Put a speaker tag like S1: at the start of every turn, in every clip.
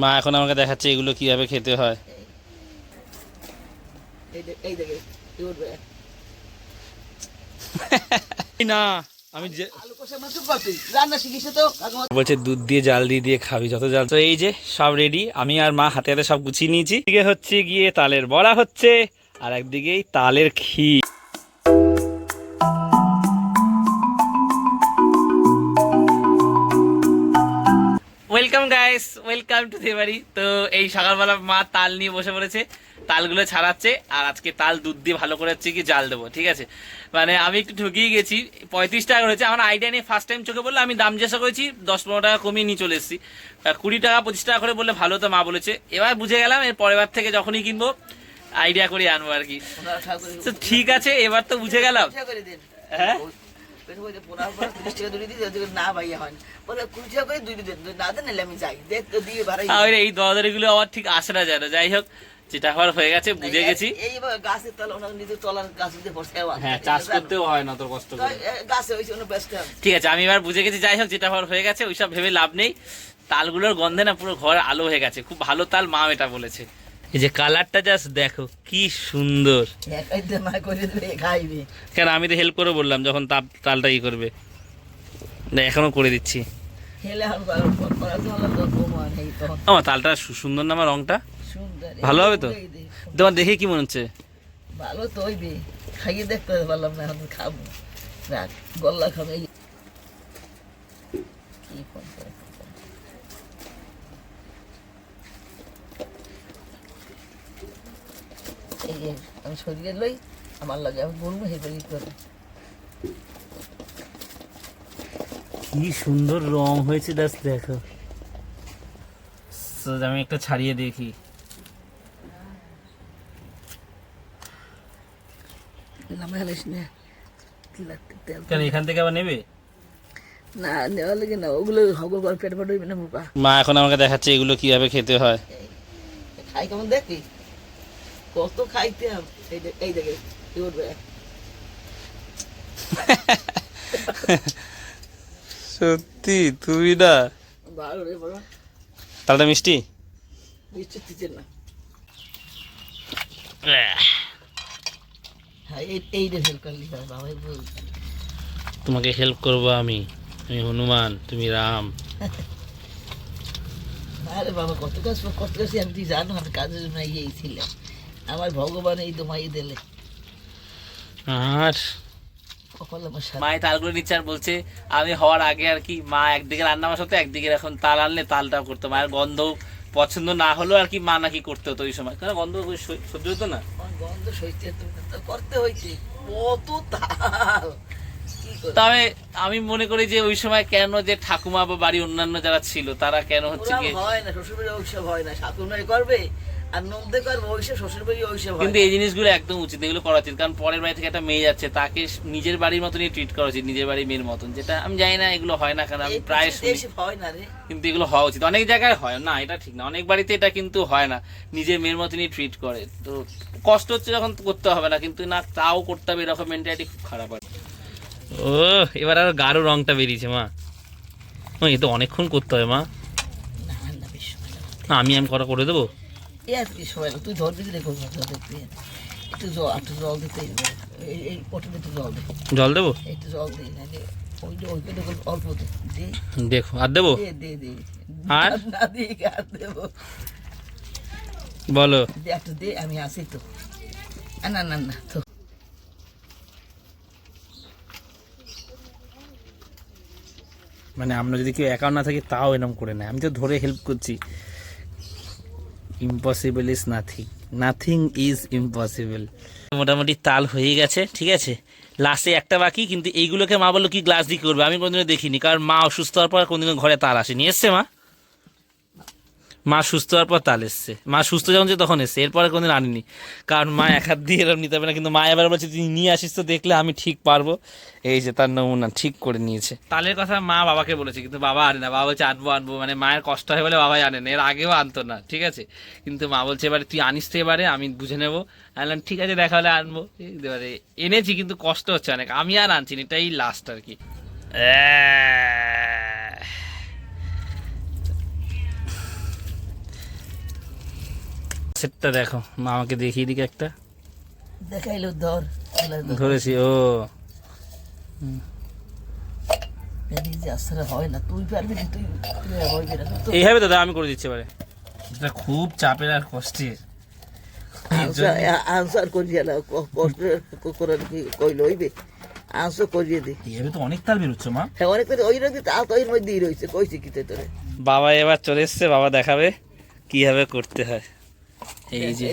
S1: মা এখন আমাকে দেখাচ্ছে এগুলো কীভাবে খেতে হয়। না আমি যে বলছে দুধ দিয়ে জাল দিয়ে দিয়ে খাবি যত জাল তো এই যে সব রেডি আমি আর মা হাতে হাতে সব গুছিয়ে নিয়েছি। এদিকে হচ্ছে গিয়ে তালের বড়া হচ্ছে আর একদিকেই তালের ক্ষীর। ওয়েলকাম গাইস ওয়েলকাম টু দেবাড়ি তো এই সকালবেলা মা তাল নিয়ে বসে পড়েছে। তালগুলো ছাড়াচ্ছে আর আজকে তাল দুধ দিয়ে ভালো করে হচ্ছে কি জাল দেবো ঠিক আছে? মানে আমি একটু ঠকিয়ে গেছি। পঁয়ত্রিশ টাকা হয়েছে। আমার আইডিয়া নিয়ে ফার্স্ট টাইম চোখে বললে আমি দাম জিজ্ঞাসা করেছি দশ পনেরো টাকা কমিয়ে নিয়ে চলে এসেছি। কুড়ি টাকা পঁচিশ টাকা করে বললে ভালো তো মা বলেছে। এবার বুঝে গেলাম এর পরের বার থেকে যখনই কিনবো আইডিয়া করে আনব আর কি। তো ঠিক আছে এবার তো বুঝে গেলাম। হ্যাঁ? এই দরাদরিগুলো আমার ঠিক আসে না যেন। যাই হোক যেটা হওয়ার হয়ে গেছে বুঝে গেছি।
S2: এই এবার গাছের তলা ওনার নিজের তলার গাছ দিয়ে বসে
S1: হ্যাঁ চাষ করতেও হয় না তোর কষ্ট করে।
S2: গাছে হয়েছে ওনার ব্যস্ত
S1: ঠিক আছে আমি এবার বুঝে গেছি যাই হোক যেটা হওয়ার হয়ে গেছে ওইসব ভেবে লাভ নেই। তালগুলোর গন্ধে না পুরো ঘর আলো হয়ে গেছে। খুব ভালো তাল মা এটা বলেছে। এই যে কালারটা জাস্ট দেখো, কি সুন্দর। কেন, আমি তো হেল্প করে বললাম, যখন তাপ, তালটা ই করবে। এখনও করে দিচ্ছি। আমার তালটা সুন্দর না আমার রংটা? ভালো হবে তো? তোমার দেখে কি মনে হচ্ছে?
S2: ভালো তো হইবে। খাইয়ে দেখতে পারলাম না, এখন খাব। রাখ গল্লা খাবে। কি আমি শরীরে লই আমার লাগে আমি বলব হেঁটে করে
S1: কি সুন্দর রং হয়েছে জাস্ট দেখো। আমি একটা ছাড়িয়ে দেখি। কেন এখান থেকে আবার নেবে?
S2: না নেওয়া লাগে না ওগুলো হগল পেট হইবে না
S1: মা এখন আমাকে দেখাচ্ছে এগুলো কীভাবে খেতে হয়।
S2: খাই কেমন দেখি? কত খাইতে হবে? এই এই দেখে কি উঠবে?
S1: সত্যি তুমি না?
S2: ভালো রে বলো
S1: তালটা মিষ্টি?
S2: নিশ্চয় দিচ্ছে না। হ্যাঁ
S1: তোমাকে হেল্প করব আমি। আমি হনুমান তুমি রাম।
S2: আরে বাবা কত কাজ কত কাজ আমি জানো আমি কাজের জন্য ছিলে। আমার ভগবান এই তোমায় দিলে।
S1: আর? মায়ের তালগুলো নিচ্ছে আর বলছে আমি হওয়ার আগে আর কি মা একদিকে রান্না বসাতো একদিকে এখন তাল আনলে তালটাও করতো। মায়ের গন্ধ পছন্দ না হলেও আর কি মা নাকি করতে হতো ওই সময়। কারণ গন্ধ সহ্য হতো না?
S2: গন্ধ সইতে করতে হইছে। কত তাল!
S1: তবে আমি মনে করি যে ওই সময় কেন যে ঠাকুমা বা বাড়ি অন্যান্য যারা ছিল তারা কেন হচ্ছে
S2: হয় না শ্বশুর বাড়ি ওইসব হয় না। শাশুর করবে
S1: কিন্তু এই জিনিসগুলো একদম উচিত এগুলো করা উচিত। কারণ পরের বাড়ি থেকে একটা মেয়ে যাচ্ছে তাকে নিজের বাড়ির মতনই ট্রিট করা উচিত নিজের বাড়ির মেয়ের মতন। যেটা আমি জানি না এগুলো হয় না কারণ আমি প্রায়
S2: হয় না রে।
S1: কিন্তু এগুলো হওয়া উচিত। অনেক জায়গায় হয় না এটা ঠিক না। অনেক বাড়িতে এটা কিন্তু হয় না নিজের মেয়ের মতনই ট্রিট করে। তো কষ্ট হচ্ছে যখন করতে হবে না কিন্তু না তাও করতে হবে এরকম মেন্টালিটি খুব খারাপ আর ও এবার আর গাঢ় রংটা বেরিয়েছে মা। এ তো অনেকক্ষণ করতে হবে মা।
S2: না
S1: আমি আমি করা করে দেবো?
S2: এ কি সময় তুই ধরবি কি দেখো একটু জল একটু জল দিতে। এই এই একটু জল দে
S1: জল দেবো?
S2: একটু জল দে নাহলে ওই যে দেখো অল্প দে দে।
S1: দেখো আর দেবো?
S2: দে দে দে।
S1: আর?
S2: না দিয়ে আর দেবো।
S1: বলো।
S2: একটু দে আমি আসি তো। না না না তো।
S1: মানে আমরা যদি কেউ একাও না থাকি তাও এরকম করে নেয়। আমি তো ধরে হেল্প করছি। Impossible is nothing nothing is impossible মোটামুটি তাল হয়ে গেছে, ঠিক আছে? লাস্টে একটা বাকি, কিন্তু এইগুলোকে মা বলল কি গ্লাস দিয়ে করবে? আমি কোনোদিনও দেখিনি, কারণ মা অসুস্থ হওয়ার পর কোনোদিনও ঘরে তাল আসেনি। এসছে মা? মা সুস্থ হওয়ার পর তাল এসছে। মা সুস্থ যখন যে তখন এসছে এরপরে কোনোদিন আনিনি। কারণ মা এক হাত দিয়ে এরকম নিতে পারে না কিন্তু মা এবার বলছে তুই নিয়ে আসিস তো দেখলে আমি ঠিক পারব। এই যে তার নমুনা ঠিক করে নিয়েছে। তালের কথা মা বাবাকে বলেছে কিন্তু বাবা আনে না। বাবা বলছে আনব আনব। মানে মায়ের কষ্ট হয় বলে বাবাই আনে না। এর আগেও আনতো না ঠিক আছে? কিন্তু মা বলছে এবারে তুই আনিস তো এবারে আমি বুঝে নেব। আনলাম ঠিক আছে দেখা হলে আনব। এবারে এনেছি কিন্তু কষ্ট হচ্ছে অনেক। আমি আর আনছি না এটাই লাস্ট আর কি। মাছেরটা দেখো। মা আমাকে দেখিয়ে দিকে একটা।
S2: দেখাইলো ধর
S1: ধরেছি ও।
S2: হয় তো
S1: এইভাবে দাদা আমি করে দিচ্ছি এবারে। এটা খুব চাপের আর কষ্টের।
S2: আনসার করিয়ে না কষ্ট করার কি কইল হইবে আনসার করিয়ে দি।
S1: এইভাবে তো অনেক তাল বেরোচ্ছে মা।
S2: হ্যাঁ অনেক করে ওই রকম তাল তো ওই মধ্যেই রয়েছে কইছি কি তোরে।
S1: বাবা এবার চলে এসছে বাবা দেখাবে কীভাবে করতে হয়। এই যে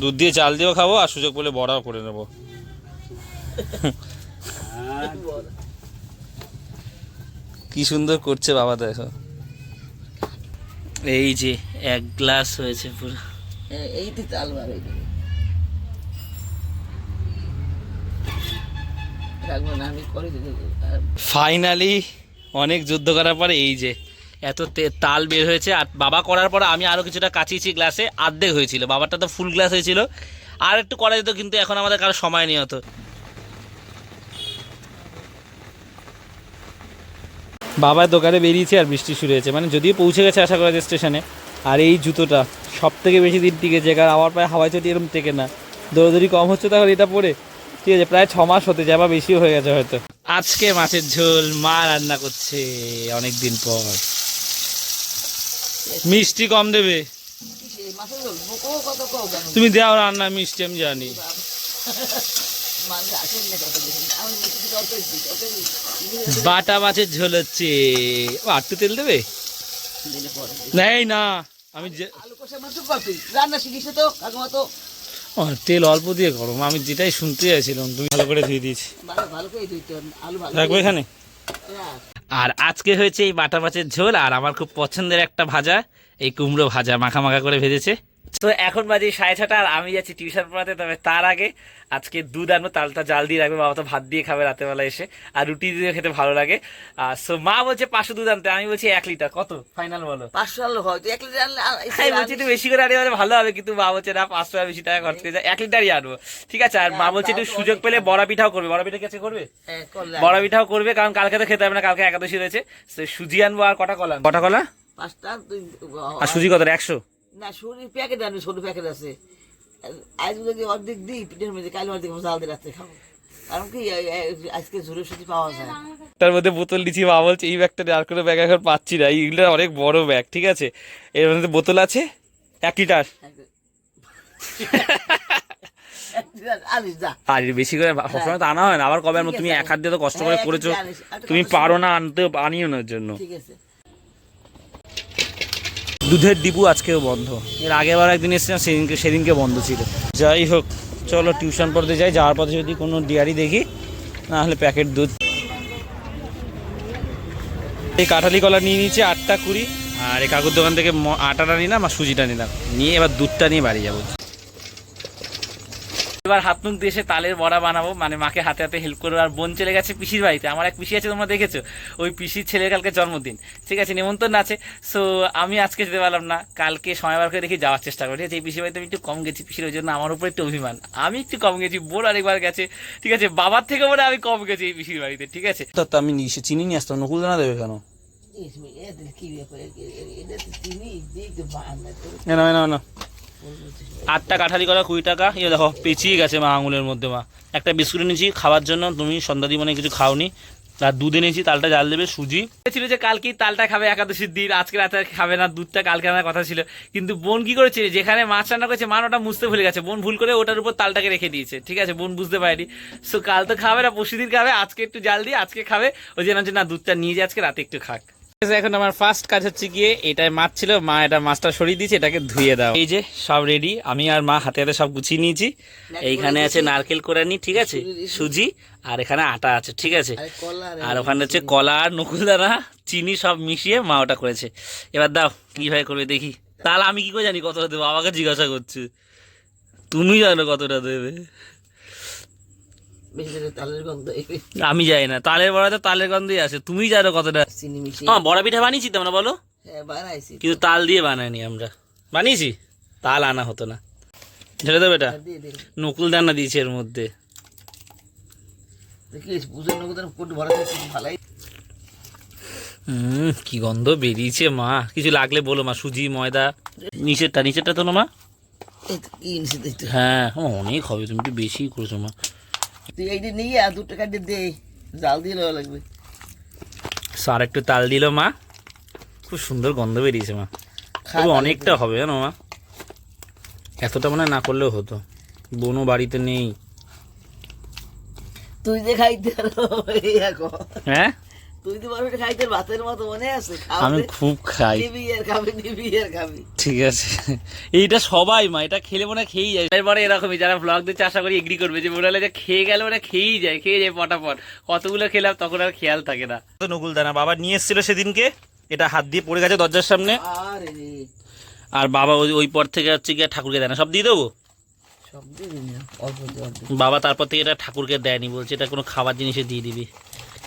S1: দুধ দিয়ে চাল দিয়েও খাব আর সুযোগ বলে বড়াও করে নেব। কি সুন্দর করছে বাবা দেখো। এই যে এক গ্লাস হয়েছে পুরো।
S2: এই তো তাল বার হয়ে দিতে
S1: ফাইনালি অনেক যুদ্ধ করার পরে এই যে এত তাল বের হয়েছে। আর বাবা করার পর আমি আরও কিছুটা কাচিয়েছি গ্লাসে আর্ধেক হয়েছিল। বাবারটা তো ফুল গ্লাস হয়েছিল। আর একটু করা যেত কিন্তু এখন আমাদের কারও সময় নেই হতো বাবার দোকানে বেরিয়েছে আর বৃষ্টি শুরু হয়েছে। মানে যদিও পৌঁছে গেছে আশা করা যায় স্টেশনে আর এই জুতোটা সব থেকে বেশি দিন টিকেছে কারণ আমার পায়ে হাওয়াই চটি এরকম টেকে না। দৌড়দৌড়ি কম হচ্ছে তাহলে এটা পরে ঠিক আছে প্রায় ছ মাস হতে যায় বা বেশিও হয়ে গেছে হয়তো। আজকে মাছের ঝোল মা রান্না করছে অনেক দিন পর। মিষ্টি কম দেবে। তুমি দাও রান্না, মিষ্টি আমি জানি। বাটা মাছের ঝোল হচ্ছে। আটটু তেল দেবে? নেই না, আমি তেল অল্প দিয়ে করো আমি যেটাই শুনতে চাইছিলাম, তুমি ভালো করে ধুয়ে দিয়েছি। রাখব এখানে। আর আজকে হয়েছে এই বাটা মাছের ঝোল, আর আমার খুব পছন্দের একটা ভাজা, এই কুমড়ো ভাজা, মাখা মাখা করে ভেজেছে। তো এখন বাজে সাড়ে ছটা আর আমি যাচ্ছি টিউশন পড়াতে তবে তার আগে আজকে দুধ আনব তালটা জাল দিয়ে রাখবে বাবা তো ভাত দিয়ে খাবে রাতেবেলা এসে আর রুটি দিয়ে খেতে ভালো লাগে। আর সো মা বলছে পাঁচশো দুধ আনতে আমি বলছি এক লিটার কত? ফাইনাল বলো।
S2: পাঁচশো আলু হয় এক লিটার আনলে
S1: আমি বলছি একটু বেশি করে আনলে হলে ভালো হবে কিন্তু মা বলছে না পাঁচশো আর বেশি টাকা খরচ করে যায় এক লিটারই আনব। ঠিক আছে আর মা বলছে একটু সুযোগ পেলে বড়া পিঠাও করবে। বড়া পিঠা কাছে করবে?
S2: হ্যাঁ,
S1: বড় পিঠাও করবে কারণ কালকে তো খেতে হবে না কালকে একাদশী রয়েছে। তো সুজি আনব আর কটা কলা কটা কলা?
S2: পাঁচটা
S1: আর সুজি কত একশো?
S2: না শরীর প্যাকেট আনবি সরু প্যাকেট আছে। আজ যদি অর্ধেক দিই পিঠের মধ্যে কাল অর্ধেক জাল দিয়ে রাত্রে খাব। কারণ কি আজকে ঝুড়ে সুজি পাওয়া যায়।
S1: তার মধ্যে বোতল দিচ্ছি মা বলছে এই ব্যাগটা আর কোনো ব্যাগ এখন পাচ্ছি না। এইগুলো অনেক বড় ব্যাগ ঠিক আছে? এর মধ্যে বোতল আছে? এক লিটার? আর বেশি করে সবসময় তো আনা হয় না। আবার কবে আনব তুমি এক হাত দিয়ে তো কষ্ট করে
S2: হ্যাঁ,
S1: করেছ? তুমি পারো না আনতে আনিও না জন্য।
S2: ঠিক আছে।
S1: দুধের ডিপু আজকেও বন্ধ। এর আগেবার একদিন এসেছিলাম, সেদিনকে সেদিনকে বন্ধ ছিল। যাই হোক, চলো টিউশন পড়তে যাই, যাওয়ার পথে যদি কোনো ডিয়ারি দেখি না হলে প্যাকেট দুধ। এই কাঁঠালি কলা নিয়ে নিচ্ছে আটটা কুড়ি, আর এই কাকুর দোকান থেকে আটাটা নিলাম আর সুজিটা নিলাম। নিয়ে এবার দুধটা নিয়ে বাড়ি যাব। এবার হাত মুখ দিয়ে এসে তালের বড়া বানাবো। মানে মাকে হাতে হাতে হেল্প করব। আর বোন চলে গেছে পিসির বাড়িতে। আমার এক পিসি আছে তোমরা দেখেছ? ওই পিসির ছেলের কালকে জন্মদিন। ঠিক আছে নিমন্ত্রণ আছে। সো আমি আজকে যেতে পারলাম না। কালকে সময় বার করে দেখি যাওয়ার চেষ্টা করি ঠিক আছে এই পিসির বাড়িতে আমি একটু কম গেছি। পিসির ওই জন্য আমার উপর একটু অভিমান। আমি একটু কম গেছি বোন আরেকবার গেছে। ঠিক আছে বাবার থেকে বলে আমি কম গেছি এই পিসির বাড়িতে। ঠিক আছে? তো আমি চিনি নিয়ে আসতাম নকুল দানা দেবে কেন? না না না। আটটা কাঠালি করা কুড়ি টাকা। ইয়ে দেখো, পেঁচিয়ে গেছে মা আঙুলের মধ্যে মা। একটা বিস্কুট এনেছি খাওয়ার জন্য, তুমি সন্ধ্যা মনে কিছু খাওনি। আর দুধ এনেছি, তালটা জাল দেবে, সুজি। ছিল যে কালকেই তালটা খাবে একাদশীর দিন, আজকে রাতে খাবে না, দুধটা কালকে আনার কথা ছিল। কিন্তু বোন কি করেছে, যেখানে মাছ রান্না করেছে মান ওটা মুছতে ভুলে গেছে। বোন ভুল করে ওটার উপর তালটাকে রেখে দিয়েছে, ঠিক আছে? বোন বুঝতে পারেনি। সো কাল তো খাবে না, পরশু দিন খাবে, আজকে একটু জাল দিয়ে, আজকে খাবে। ওই জন্য না, দুধটা নিয়ে যে, আজকে রাতে একটু খাক। এখন আমার ফার্স্ট কাজ হচ্ছে গিয়ে এটাই মাছ ছিল মা এটা মাছটা সরিয়ে দিয়েছে এটাকে ধুয়ে দাও। এই যে সব রেডি আমি আর মা হাতে হাতে সব গুছিয়ে নিয়েছি। এইখানে আছে নারকেল কোরানি ঠিক আছে? সুজি আর এখানে আটা আছে ঠিক আছে?
S2: আরে
S1: ওখানে হচ্ছে কলা আর নকুলদানা চিনি সব মিশিয়ে মা ওটা করেছে। এবার দাও কীভাবে করবে দেখি। তাহলে আমি কি করে জানি কতটা দেবো? আমাকে জিজ্ঞাসা করছে। তুমি জানো কতটা দেবে
S2: বেশি করে তালের গন্ধ এই
S1: আমি জানি না তালের বড়াতে তালের গন্ধই আছে তুমি জানো কতটা হ্যাঁ বড়া পিঠা বানিয়েছি তো আমরা বলো?
S2: হ্যাঁ
S1: কিন্তু তাল দিয়ে বানাইনি আমরা। বানিয়েছি? তাল আনা হতো না। ঝেড়ে দেবে এটা নকুল দানা দিয়েছে এর মধ্যে। হুম কি গন্ধ বেরিয়েছে মা। কিছু লাগলে বলো মা সুজি ময়দা। নিচেরটা নিচেরটা তো না মা?
S2: তো তো।
S1: হ্যাঁ অনেক হবে তুমি একটু বেশি করেছ মা।
S2: তুই এইটা নিয়ে আর দু টাকা দিয়ে দে। জাল দিয়ে লওয়া লাগবে।
S1: স্যার একটু তাল দিল মা। খুব সুন্দর গন্ধ বেরিয়েছে মা।
S2: খা
S1: অনেকটা হবে জানো মা। এতটা মনে না করলেও হতো। বোনও বাড়িতে নেই।
S2: তুই যে খাইতে
S1: হ্যাঁ?
S2: তুই তো পারবি খাইতে ভাতের মতো মনে আছে
S1: আমি খুব খাই।
S2: নিবি আর খাবি নিবি আর খাবি।
S1: ঠিক আছে। এইটা সবাই মা এটা খেলে মনে হয় খেয়েই যায়। এরপরে এরকমই যারা ব্লগ দিচ্ছে আশা করি এগ্রি করবে যে মনে হলে যে খেয়ে গেলে মানে খেয়েই যায় খেয়ে যায় পটাপট। কতগুলো খেলাম তখন আর খেয়াল থাকে না। তো নকুল দানা বাবা নিয়ে এসেছিল সেদিনকে। এটা হাত দিয়ে পড়ে গেছে দরজার সামনে।
S2: আরে
S1: আর বাবা ওই ওই পর থেকে হচ্ছে গিয়ে ঠাকুরকে দেয় না। সব দিয়ে দেবো? বাবা তারপর থেকে এটা ঠাকুরকে দেয়নি বলছে এটা কোনো খাবার জিনিসে দিয়ে দিবি।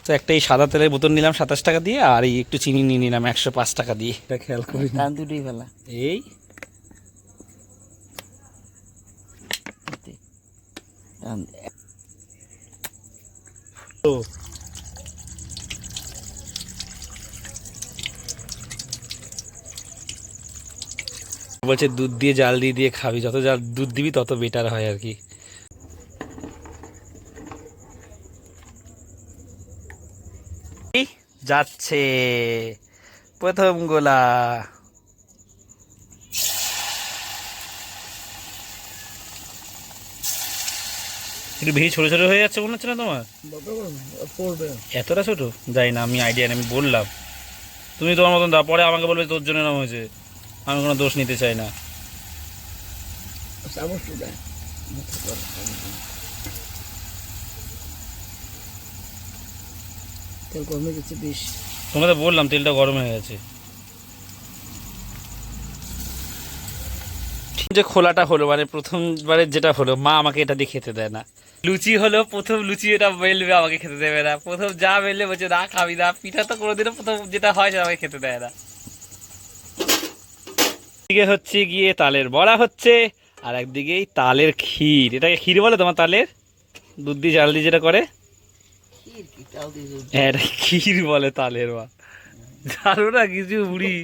S1: তো একটা এই সাদা তেলের বোতল নিলাম সাতাশ টাকা দিয়ে আর এই একটু চিনি নিয়ে নিলাম একশো পাঁচ টাকা দিয়ে। এটা খেয়াল করি
S2: টান দুটোই ফেলা
S1: এই। বলছে দুধ দিয়ে জাল দিয়ে দিয়ে খাবি। যত জাল দুধ দিবি তত বেটার হয় আর কি এই যাচ্ছে। প্রথম গোলা। একটু বেশি ছোট ছোট হয়ে যাচ্ছে মনে হচ্ছে না তোমার? এতটা ছোট? যাই না আমি আইডিয়া আমি বললাম। তুমি তোমার মতন দাও পরে আমাকে বলবে তোর জন্য নাম হয়েছে। আমি কোনো দোষ নিতে চাই না
S2: চামচটা দেয় তেল কমে গেছে বেশ।
S1: তোমাদের বললাম তেলটা গরম হয়ে গেছে। যে খোলাটা হলো মানে প্রথমবারের যেটা হলো মা আমাকে এটা দিয়ে খেতে দেয় না। লুচি হলো প্রথম লুচি এটা বেলবে আমাকে খেতে দেবে না। প্রথম যা বেললে বলছে না খাবি না। পিঠা তো কোনোদিনও প্রথম যেটা হয় সেটা আমাকে খেতে দেয় না। দিকে হচ্ছে গিয়ে তালের বড়া হচ্ছে আর একদিকেই তালের ক্ষীর। এটাকে ক্ষীর বলে তোমার তালের? দুধ দিয়ে জাল দিয়ে যেটা করে
S2: ক্ষীর কি চাল দিয়ে দুধ।
S1: হ্যাঁ এটা ক্ষীর বলে তালের মা। জানো না কিছু বুড়ি।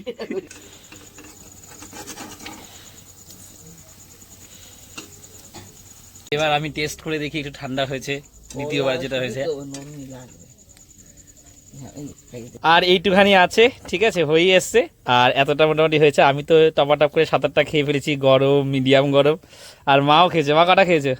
S1: এবার আমি টেস্ট করে দেখি একটু ঠান্ডা হয়েছে দ্বিতীয়বার যেটা হয়েছে।
S2: হ্যাঁ।
S1: আর এইটুখানি আছে ঠিক আছে হয়েই এসছে। আর এতটা মোটামুটি হয়েছে আমি তো টপাটপ করে সাত আটটা খেয়ে ফেলেছি গরম মিডিয়াম গরম। আর মাও খেয়েছে মা কটা খেয়েছে?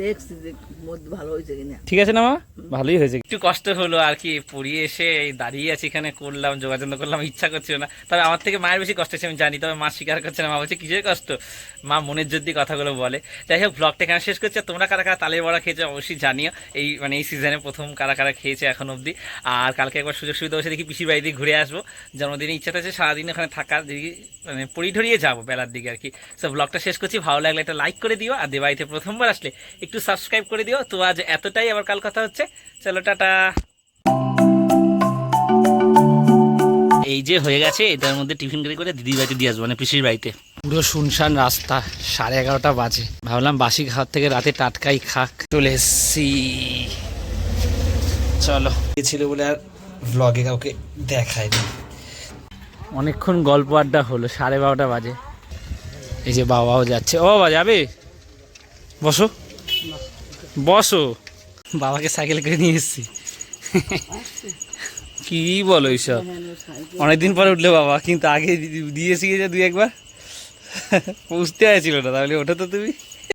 S2: দেখছি যে মধ্যে ভালো হয়েছে কিনা।
S1: ঠিক আছে না মা? ভালোই হয়েছে। একটু কষ্ট হলো আর কি পড়িয়ে এসে দাঁড়িয়ে আছি এখানে করলাম যোগাযোগ করলাম ইচ্ছা করছিল না। তবে আমার থেকে মায়ের বেশি কষ্ট হচ্ছে আমি জানি তবে মা স্বীকার করছে না। মা বলছে কিসের কষ্ট? মা মনের যদি কথাগুলো বলে। যাই হোক ব্লগটা এখানে শেষ করছে। তোমরা কারা কারা তালের বড়া খেয়েছো অবশ্যই জানিও। এই মানে এই সিজনে প্রথম কারা কারা খেয়েছে এখন অবধি। আর কালকে একবার সুযোগ সুবিধা বসে দেখি পিসির বাড়িতে ঘুরে আসব। জন্মদিনের ইচ্ছাটা আছে সারাদিন ওখানে থাকার দেখি মানে ধরিয়ে যাব বেলার দিকে আর কি। সো ব্লগটা শেষ করছি। ভালো লাগলে একটা লাইক করে দিও। আর দেবাড়িতে প্রথমবার আসলে একটু সাবস্ক্রাইব করে দিও। তো আজ এতটাই। আবার কাল কথা হচ্ছে। চলো, টাটা। এই যে হয়ে গেছে, এটার মধ্যে টিফিন করে করে দিদির বাড়িতে দিয়ে আসব মানে পিসির বাড়িতে। পুরো শুনশান রাস্তা, সাড়ে এগারোটা বাজে। ভাবলাম বাসি খাওয়ার থেকে রাতে টাটকাই খাক। চলে এসছি। চলো। ছিল বলে আর ব্লগে কাউকে দেখায়নি অনেকক্ষণ গল্প আড্ডা হলো, সাড়ে বারোটা বাজে। এই যে বাবাও যাচ্ছে। ও, বাবা, যাবে? বসো। বসো। বাবাকে সাইকেল করে নিয়ে এসেছি। কি বলো এইসব? অনেকদিন পরে উঠলে বাবা কিন্তু আগে দিয়েছি যে দুই একবার। বুঝতে হয়েছিল না তাহলে ওঠো তো তুমি।